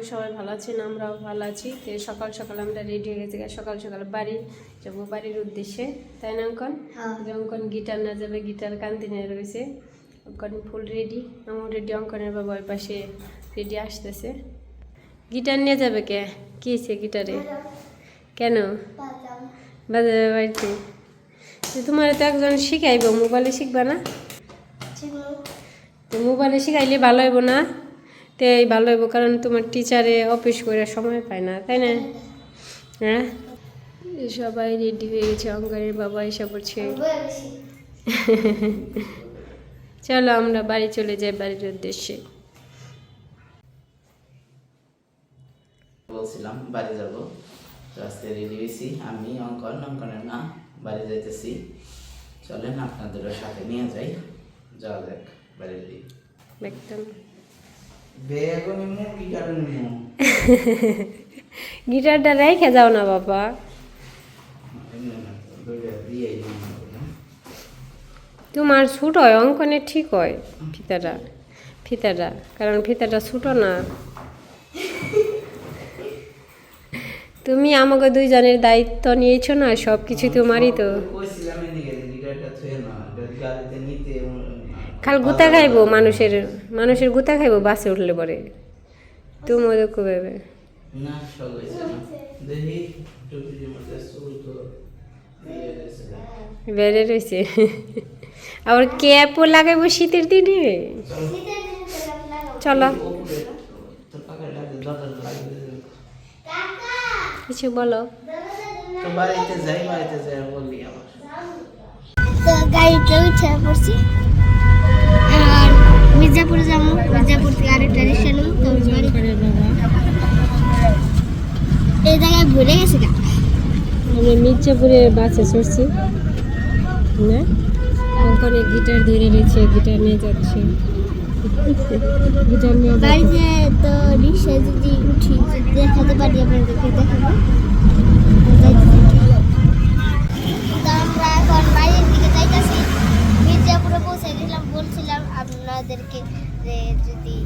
করি সবাই ভালো আছেন আমরাও ভালো আছি। তো সকাল সকাল আমরা রেডি হয়ে গেছি সকাল সকাল বাড়ি যাব বাড়ির উদ্দেশ্যে তাই না অঙ্কন? হ্যাঁ। অঙ্কন গিটার না যাবে গিটার কান্তি নিয়ে রয়েছে। অঙ্কন ফুল রেডি আমার রেডি অঙ্কনের বাবা ওই পাশে রেডি আসতেছে। গিটার নিয়ে যাবে কে? কি গিটারে? কেন? বাজারে বাড়িতে? তোমার তো একজন শিখাইব মোবাইলে শিখবা না? মোবাইলে শিখাইলে ভালো হইব না? তো এই ভালো হইব কারণ তোমার টিচারে অফিস করে সময় পায় না তাই না? হ্যাঁ? সবাই রেডি হয়ে গেছে অঙ্গারের বাবা এসে পড়ছে। চলো আমরা বাড়ি চলে যাই বাড়ির উদ্দেশ্যে। বলছিলাম বাড়ি যাব। তো আজকে রেডি হয়েছি। আমি অঙ্কন অঙ্কনের মা বাড়ি যাইতেছি। চলেন আপনাদেরও সাথে নিয়ে যাই। যাওয়া যাক বাড়ির দিকে একদম বেগুন নিমু কি কারণ নিমু গিটারটা রেখে যাও না বাবা। তোমার ছোট হয় অঙ্কনে ঠিক হয় ফিতাটা। ফিতাটা কারণ ফিতাটা ছোট না। তুমি আমাকে দুইজনের দায়িত্ব নিয়েছো না সব কিছু তোমারই তো কইছিলাম এদিকে গিটারটা থুয়ে না যদি গাড়িতে নিতে খাল গুতা খাইবো মানুষের মানুষের গুতা খাইবো বাসে উঠলে পরে। কবে তো দিয়ে গেছে বেড়ে রয়েছে আবার ক্যাপও লাগাইবো শীতের দিনে। চলো। কিছু বলো। তো বাড়িতে যাই বাড়িতে যাই বললি আবার। তো গাড়িতে উঠে পড়ছি। মির্জাপুরে যাব। মির্জাপুর থেকে আরেকটা রিক্সা নেব এই জায়গায় ভুলে গেছে গা আমি মির্জাপুরে বাসে চড়ছি। না? ওখানে গিটার ধরে রয়েছে গিটার নিয়ে যাচ্ছে। গিটার নিয়ে। বাড়িতে তো রিক্সায় যদি উঠি দেখাতে পারি আপনাদেরকে দেখাবো তো আমরা এখন বাড়ির দিকে যাইতেছি মির্জাপুরে পৌঁছে গেছিলাম বলছিলাম আপনাদেরকে যে যদি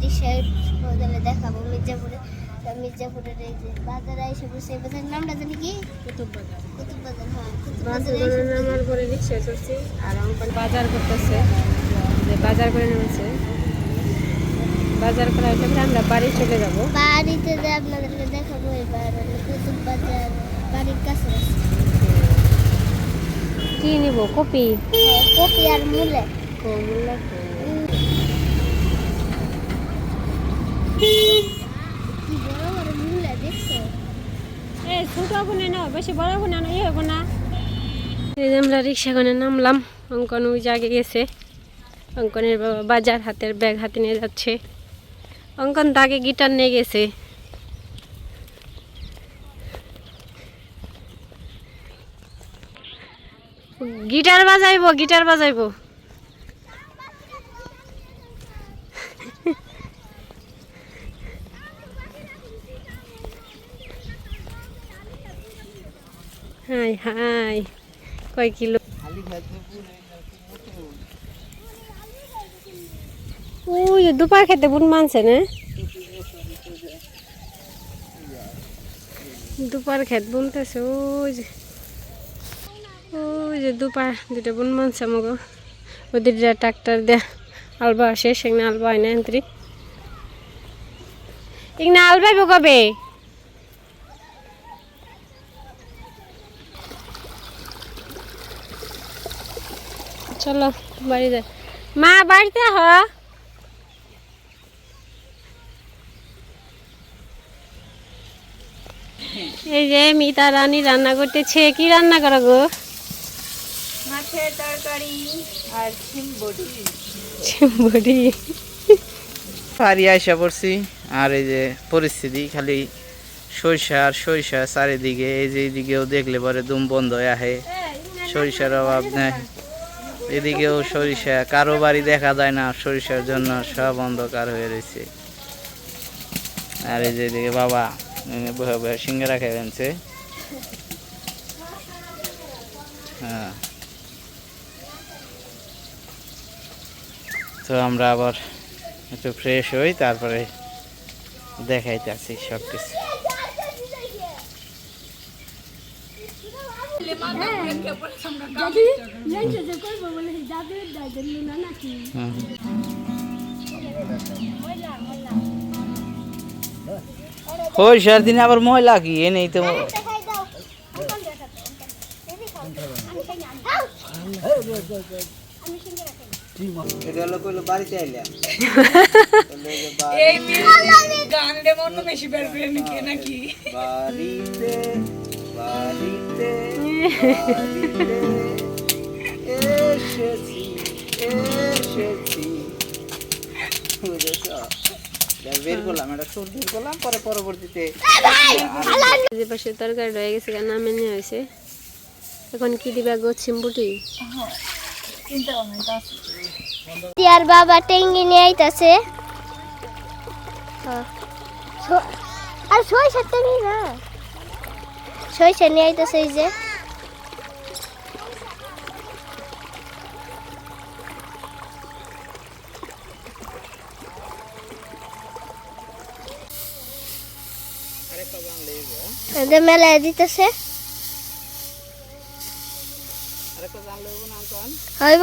রিক্সায় তাহলে দেখাবো মির্জাপুরে মির্জাপুরের এই যে বাজারে এসে বসে এই বাজারের নামটা জানি কি? কুতুব বাজার। কুতুব বাজার হ্যাঁ কুতুব বাসে করে এসে নামার পরে রিক্সায় চড়ছি আর অঙ্কন বাজার করতেছে। যে বাজার করে নেমেছে। বাজার করা হইলে আমরা বাড়ি চলে যাব। বাড়িতে যে আপনাদেরকে দেখাবো এবার হলো কুতুব বাজার বাড়ির কাছে। কি নিব কপি? হ্যাঁ, কপি আর মূলে। বড় মূলে। না বেশি বড় না রিক্সা করে নামলাম, অঙ্কন ওই জায়গায় গেছে। অঙ্কনের বাবা বাজার হাতের ব্যাগ হাতে নিয়ে যাচ্ছে। অঙ্কন তাকে গিটার নিয়ে গেছে। গিটার বাজাইবো গিটার বাজাইবো। হাই হাই কয় কিলো? ওই যে দুপার খেতে বুন মানছে না? দুপার খেত বুনতেছে ওই যে ওই যে দুপার দুটা বুন মানছে আমাকে ওদের ট্রাক্টর দে আলবা আসে, সেখানে আলবা হয় না, এন্ত্রি। এখানে আলবাইব কবে? চলো বাড়ি যাই। মা বাড়িতে হ। এই যে মিতা রানী রান্না করতেছে। কি রান্না করো গো? মাছের তরকারি আর শিম বড়ি। বড়ি। বাড়ি পড়ছি আর এই যে পরিস্থিতি খালি সরিষা আর সরিষা চারিদিকে এই যে এইদিকেও দেখলে পরে দুম বন্ধ হয়ে আহে। সরিষার অভাব নেই। এদিকেও সরিষা, কারও বাড়ি দেখা যায় না, সরিষার জন্য সব অন্ধকার হয়ে রয়েছে। আর এই যে এদিকে বাবা বহে বহে সিঙ্গারা খেয়ে হ্যাঁ। তো আমরা আবার একটু ফ্রেশ হই, তারপরে দেখাইতে আছি সব কিছু হুম। সরিষার দিনে আবার ময়লা কি এ নেই তো দেখাই দাও অঙ্কন দেখাতে অঙ্কন দিদি খাও আমি খাই না আমি খাও আমি সুন্দর রাখাই এটা হলো কইলো বাড়িতে আইলা এই গান রে মনে বেশি বের করে নিকে নাকি? বাড়িতে বাড়িতে। নিয়ে এখন কি দিবা গো ছিম্বুটি আর বাবা টেঙ্গি নিয়ে আইতাছে আর সরিষা টেঙ্গি না সরিষা নিয়ে আইতাছে এই যে। এদের মেলায় দিতেছে। হইব।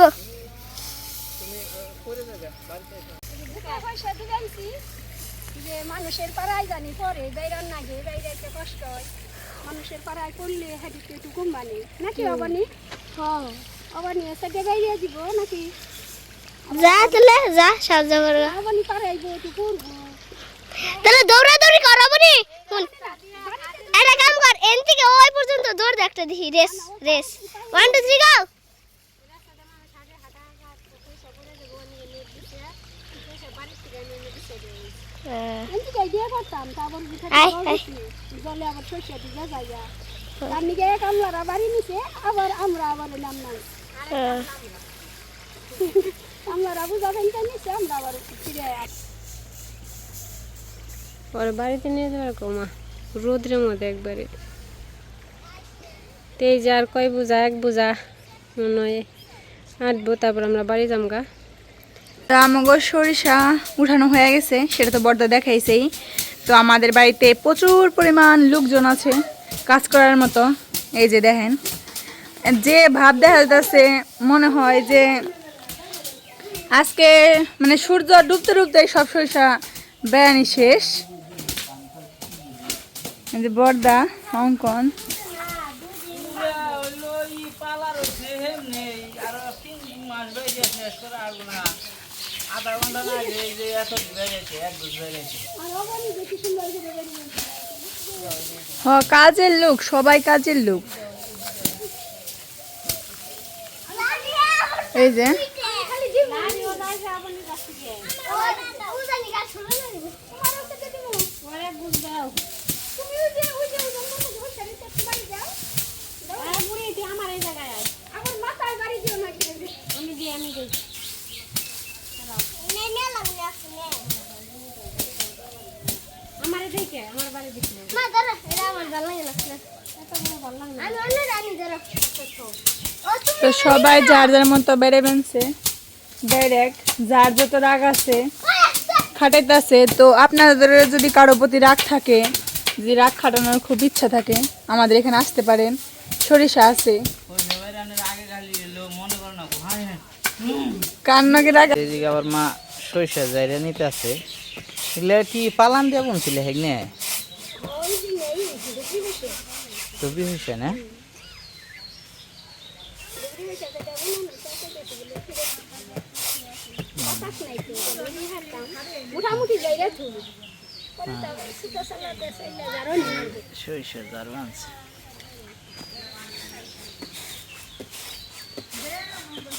যে মানুষের পাড়ায় জানি পরে নাগে কষ্ট হয় মানুষের পাড়ায় পড়লে হাঁটিতে একটু কমবানি নাকি অবানি অবানি দিব নাকি? যা তাহলে যা সাহায্য করব। অবানি পাড়ায় গিয়ে একটু করব তাহলে দৌড়াদৌড়ি করাবো নি একটা কাম কর এন থেকে ওই পর্যন্ত দৌড় দে একটা দেখি race race. One two three go এমনি গাই দিয়ে করতাম তারপর আয়, আয়। জলে আবার শস্য দিয়ে যাইয়া। তার নিকে এক আমলারা বাড়ি নিছে আবার আমরা আবার নাম নাই। ওর বাড়িতে নিয়ে যাওয়ার কমা রোদ্রের মধ্যে একবারে। তো এই যে আর কয় বোঝা, এক বোঝা মনে হয় আটবো, তারপর আমরা বাড়ি যামগা। আমাগো সরিষা উঠানো হয়ে গেছে, সেটা তো বর্দা দেখাইছেই। তো আমাদের বাড়িতে প্রচুর পরিমাণ লোকজন আছে কাজ করার মতো, এই যে দেখেন। যে ভাব দেখা যাচ্ছে মনে হয় যে আজকে মানে সূর্য ডুবতে ডুবতে সব সরিষা বেড়ানি শেষ। যে বর্দা অঙ্কন। হ কাজের লোক সবাই কাজের লোক। এই যে আমার মাথায় বাড়ি দিও না আমি দিই আমি দিই আমার বাড়ি দিচ্ছি মা ধরো এটা আমার ভালো লাগে না। আমি অন্য রানি ধরো। তো সবাই যার যার মতো বেড়ে বেনছে ডাইরেক্ট যার যত রাগ আছে খাটাইতেছে। তো আপনাদের যদি কারও প্রতি রাগ থাকে যে রাগ খাটানোর খুব ইচ্ছা থাকে আমাদের এখানে আসতে পারেন। সরিষা আছে। আগে গালি এলো মনে করো না হ্যাঁ হ্যাঁ কার নাকি রাগ? এদিকে আবার মা সরিষা যাইরা নিতে আছে এগুলা কি পালান দিয়ে বুনছিল হেগনে টুপি হয়েছে না? মোটামুটি যাইরা তুমি পরে তো সুতা সালাতে সাইলা যারো নি? সরিষা জারু আনছে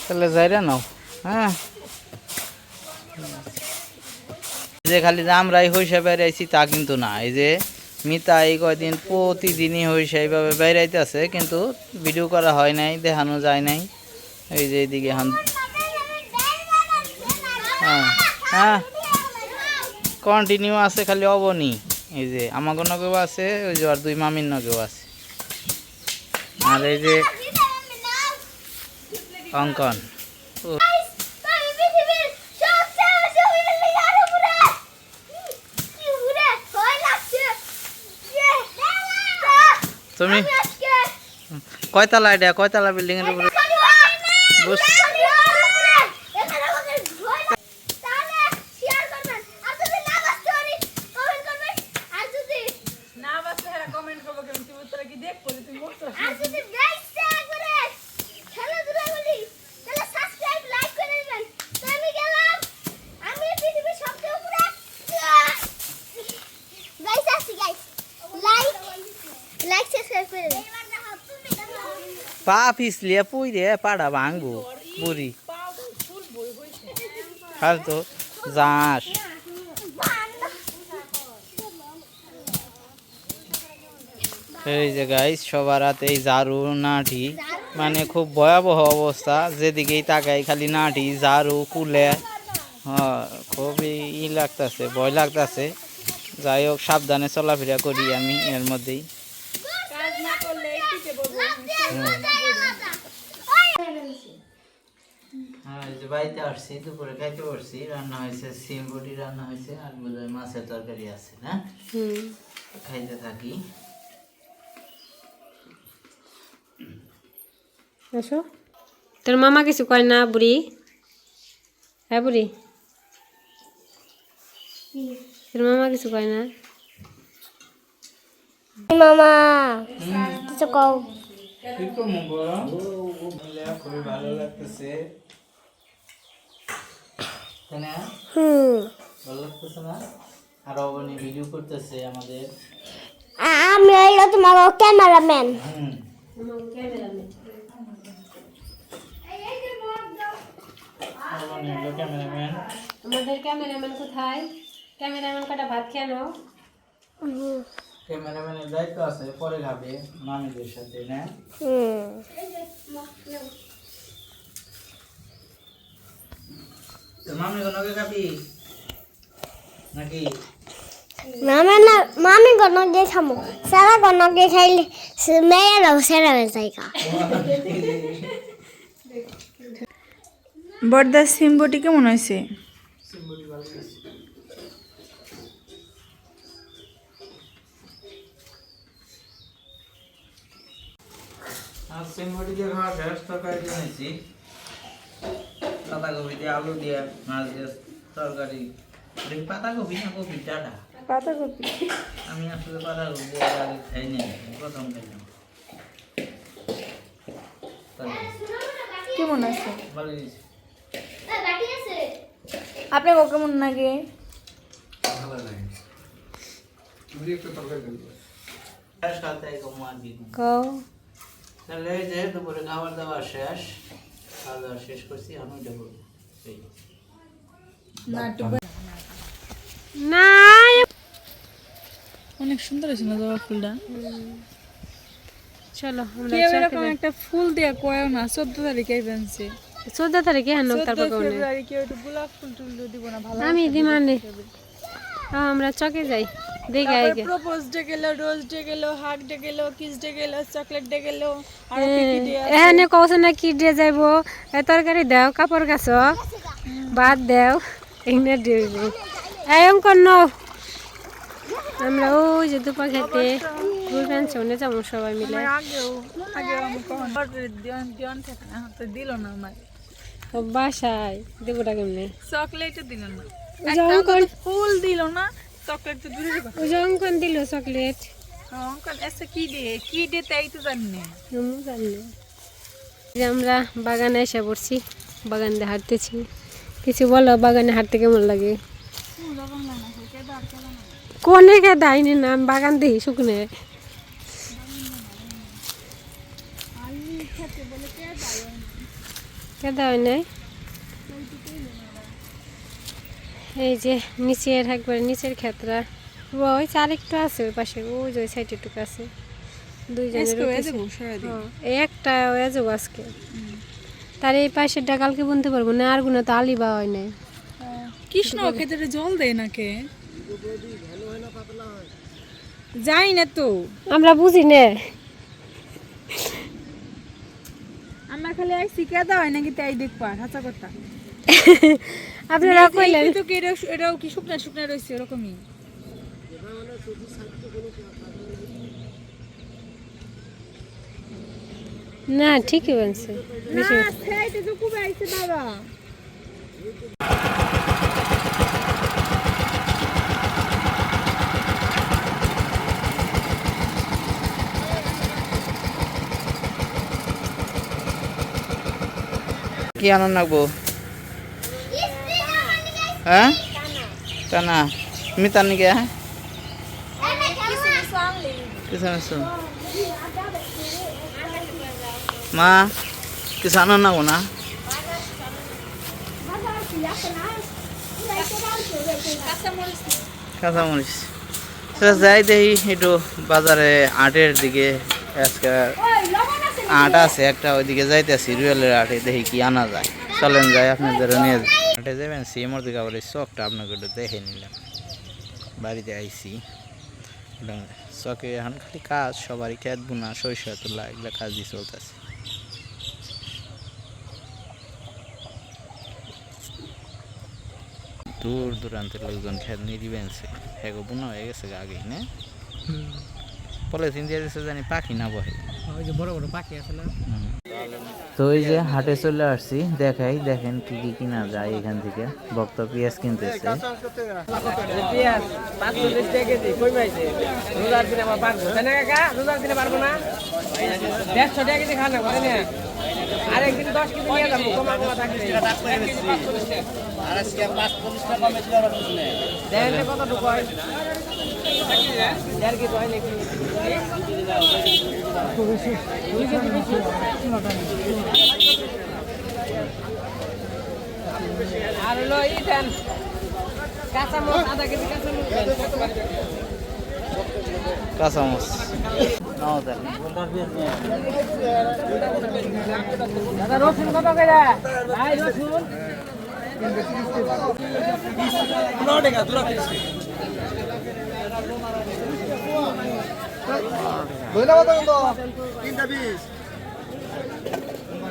তাহলে যাইরা নাও হ্যাঁ? যে খালি আমরাই হইসা বেড়াইছি তা কিন্তু না। এই যে মিতা এই কয়দিন প্রতিদিনই হইসা এইভাবে বেড়াইতেছে, কিন্তু ভিডিও করা হয় নাই, দেখানো যায় নাই। এই যে এইদিকে হ্যাঁ হ্যাঁ। কন্টিনিউ আছে খালি অবনি। এই যে আমাকে নগেও আছে, ওই যে আর দুই মামির নগেও আছে। আর এই যে অঙ্কন ও, পৃথিবীর সবচেয়ে বেশি উড়ে লেগে আরও পুরা কি উড়ে তুমি? কয়তলা এটা? কয়তলা বিল্ডিং এর উপরে বুঝ এখানে আমাদের ভয় লাগে। তাহলে শেয়ার করবেন আর যদি না বাঁচতে পারি কমেন্ট করবেন আর যদি না বাসলে হেরা কমেন্ট করব কেমন তুই তোরা কি দেখব যে তুই মরছো আর যদি বেশটা করে খেলাধুলা করি তাহলে সাবস্ক্রাইব লাইক করে দেবেন তো আমি গেলাম আমি পৃথিবীর সবচেয়ে উপরে গাইস আসি গাইস লাইক লাইক সাবস্ক্রাইব করে দেবেন পা পিছলিয়ে পুই রে পাড়া ভাঙবো বুড়ি। আর তো যাস। এই যে গাইস সবার হাতে এই ঝাড়ু নাঠি মানে খুব ভয়াবহ অবস্থা। যেদিকেই তাকাই খালি নাঠি ঝাড়ু কুলে। হ্যাঁ খুবই ই লাগতেছে ভয় লাগতেছে। যাই হোক সাবধানে চলাফেরা করি আমি এর মধ্যেই। হ্যাঁ এই যে বাড়িতে আসছি দুপুরে খাইতে পারছি রান্না হয়েছে সিম বটি রান্না হয়েছে আর বোধহয় মাছের তরকারি আছে না হুম খাইতে থাকি আসো তোর মামা কিছু কয় না বুড়ি হ্যাঁ বুড়ি তোর মামা কিছু কয় না মামা কিছু কও খুবই ভালো লাগতেছে না? হুম। ভালো লাগতেছে না? আর অবনী ভিডিও করতেছে আমাদের। আমি হইল তোমার ক্যামেরাম্যান। হুম। ক্যামেরাম্যান। আমাদের ক্যামেরাম্যান কোথায়? ক্যামেরাম্যান কটা ভাত খেয়ে নাও। ক্যামেরাম্যানের দায়িত্ব আছে পরে খাবে মামিদের সাথে না? হুম। তোর মামি কোনকে খাবি? নাকি? মামা না মামি গিয়ে খামো। সারা গিয়ে খাইলে সে- মেয়েরাও সেরা হয়ে যায় বর্দার সিম্বটি কেমন হয়েছে? আর সিমবটি দিয়ে খাওয়া শেষ তরকারি নিয়েছি পাতাকপি দিয়ে আলু দিয়ে মাছ দিয়ে তরকারি। পাতাকপি না কপি? ডাটা পাতাকপি। আমি আসলে পাতাকপি দিয়ে আগে খাই নি প্রথম খাইলাম। কেমন আছে? ভালো আপনাকে কেমন লাগে? শেষ খাতে কম আর কি কম। কও তাহলে এই যে দুপুরে খাবার দাবার শেষ। খাওয়া দাওয়া শেষ করছি আমি যাব। না অনেক সুন্দর হয়েছে না জবা ফুলটা? চলো আমরা এরকম একটা ফুল দেয়া কয়েও না চোদ্দ তারিখে বেনছে চোদ্দ তারিখে হ্যাঁ তারপর ফেব্রুয়ারি কেউ গোলাপ ফুল টুল দিব না ভালো আমি দিমানে আমরা চকে যাই। দেখে আগে প্রপোজ ডে গেল রোজ ডে গেল হাগ ডে গেল কিস ডে গেল চকলেট ডে গেল আর কি কি ডে এখানে কৌছে না কি দিয়ে যাইব? এ তরকারি দেও কাপড় গাছ। ভাত দেও এই অঙ্কন নাও। আমরা ওই যে দুপা খেতে ফুল পেনশনে যাব সবাই মিলে। দিল না আমার বাসায় দেবোটা কেমনে? চকলেটও দিল না। ফুল দিল না চকলেট তো দূরের ওই যে অঙ্কন দিল চকলেট। এসে কি দে কি দে তাই তো জানি না। জানি না। যে আমরা বাগানে এসে পড়ছি বাগান দিয়ে হাঁটতেছি। কিছু বলো বাগানে হাঁটতে কেমন লাগে? কোনে কে দাইনি না বাগান দেখি শুকনে। কে দাও নাই? এই যে নিচের একবারে নিচের ক্ষেত্রা ওই চার একটু আছে ওই পাশে ওই যে ওই সাইডে একটু আছে। দুইজনের হয়ে হ্যাঁ, একটা হয়ে যাব আজকে। তার এই পাশেরটা কালকে বুনতে পারব না আরগুলো তো আলি বা হয় নাই কৃষ্ণ খেতে জল দেয় না কে যাই না তো। আমরা বুঝি নে। আমরা খালি আইসি কে দেওয়া হয় নাকি তাই দেখবা হাসা কথা। আপনারা কইলেন তো কি এটা- এটাও কি শুকনা শুকনা রয়েছে এরকমই না ঠিকই বলছে। বেশি সেইটা তো কবে আইছে বাবা। কি আনন্দ রাখব হ্যাঁ? টানা। তুমি তার নাকি হ্যাঁ? আনছো মা আনন্দ নাগো না কাঁচামরিচ। আচ্ছা যাই দেখি একটু বাজারে আটের দিকে আজকে আট আছে, একটা ওইদিকে যাইতেছি, রুয়েলের আটে, দেখি কি আনা যায়। চলেন যাই আপনাদের নিয়ে আটে যাবেন সিমর দিকে আবার এই চকটা আপনাকে একটু দেখে নিলাম। বাড়িতে আইসি চকে এখন খালি কাজ সবারই খেত বোনা সরিষা তোলা এগুলো কাজই চলতেছে। দূর দূরান্তের লোকজন খেত নিয়ে দিবেনছে হ্যাঁ বোনা হয়ে গেছে গা আগেই না? পলিথিন দিয়ে দিচ্ছে জানি পাখি না বহে। তো এই যে হাটে চলে আসছি দেখাই দেখেন কি কি কিনা যায় এখান থেকে। ভক্ত পেঁয়াজ কিনতেছে। যে কতটুকু হয়? দেড় কেজি হয় নাকি? আর হলো ই দেন কাঁচামরিচ। আধা কেজি দেন? কাঁচামচ নাও দাদা রসুন কত করে? ভাই রসুন।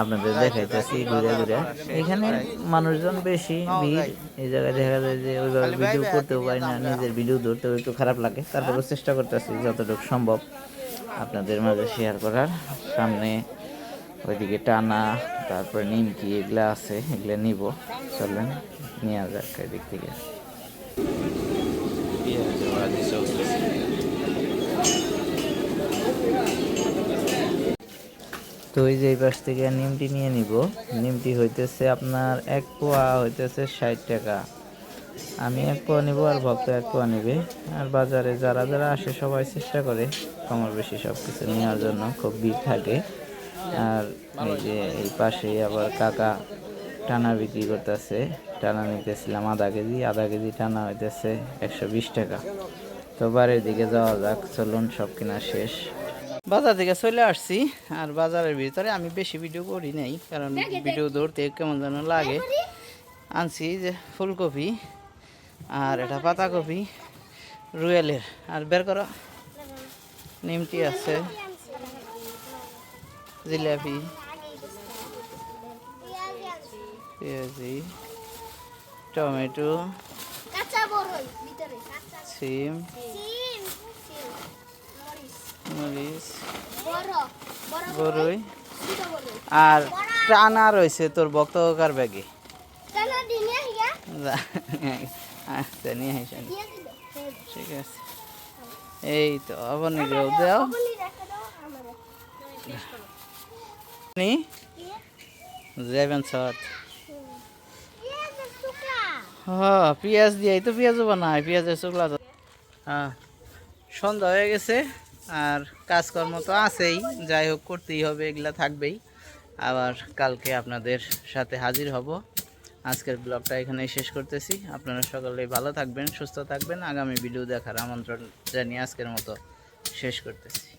আপনাদের দেখাইতেছি, ঘুরে ঘুরে। এখানে মানুষজন বেশি ভিড়। এই জায়গায় দেখা যায় যে ওইভাবে ভিডিও করতেও পারি না, নিজের ভিডিও ধরতেও একটু খারাপ লাগে। তারপরেও চেষ্টা করতেছি যতটুকু সম্ভব আপনাদের মাঝে শেয়ার করার। সামনে ওইদিকে টানা, তারপরে নিমকি, এগুলা আছে, এগুলা নিব। চলেন নিয়ে যাক এদিক থেকে পেঁয়াজ ভাজি চলতেছে তো এই যে এই পাশ থেকে নিমটি নিয়ে নিব। নিমটি হইতেছে আপনার এক পোয়া হইতেছে ষাট টাকা। আমি এক পোয়া নিব আর ভক্ত এক পোয়া নিবে। আর বাজারে যারা যারা আসে সবাই চেষ্টা করে কমর বেশি সব কিছু নেওয়ার জন্য, খুব ভিড় থাকে। আর এই যে এই পাশে আবার কাকা টানা বিক্রি করতেছে। টানা নিতেছিলাম আধা কেজি আধা কেজি টানা হইতেছে একশো বিশ টাকা। তো বাড়ির দিকে যাওয়া যাক, চলুন সব কিনা শেষ। বাজার থেকে চলে আসছি আর বাজারের ভিতরে আমি বেশি ভিডিও করি নাই কারণ ভিডিও ধরতে কেমন যেন লাগে। আনছি যে ফুলকপি আর এটা পাতাকপি রুয়েলের। আর বের করো। নিমটি আছে জিলাপি পেঁয়াজি টমেটো সিম। মরিচ বরই বড়ই আর টানা রয়েছে তোর বক্তকার ব্যাগে? আচ্ছা নিয়ে আসেন দিয়ে ঠিক আছে। এই তো আবার নিজেও দাও। যাবেন টুকরা হ্যাঁ পেঁয়াজ দিয়েই তো পেঁয়াজও বানায় পেঁয়াজের শুকলা হ্যাঁ সন্ধ্যা হয়ে গেছে। আর কাজকর্ম তো আছেই, যাই হোক করতেই হবে, এগুলা থাকবেই। আবার কালকে আপনাদের সাথে হাজির হব। আজকের ব্লগটা এখানেই শেষ করতেছি। আপনারা সকলেই ভালো থাকবেন, সুস্থ থাকবেন। আগামী ভিডিও দেখার আমন্ত্রণ জানিয়ে আজকের মতো শেষ করতেছি।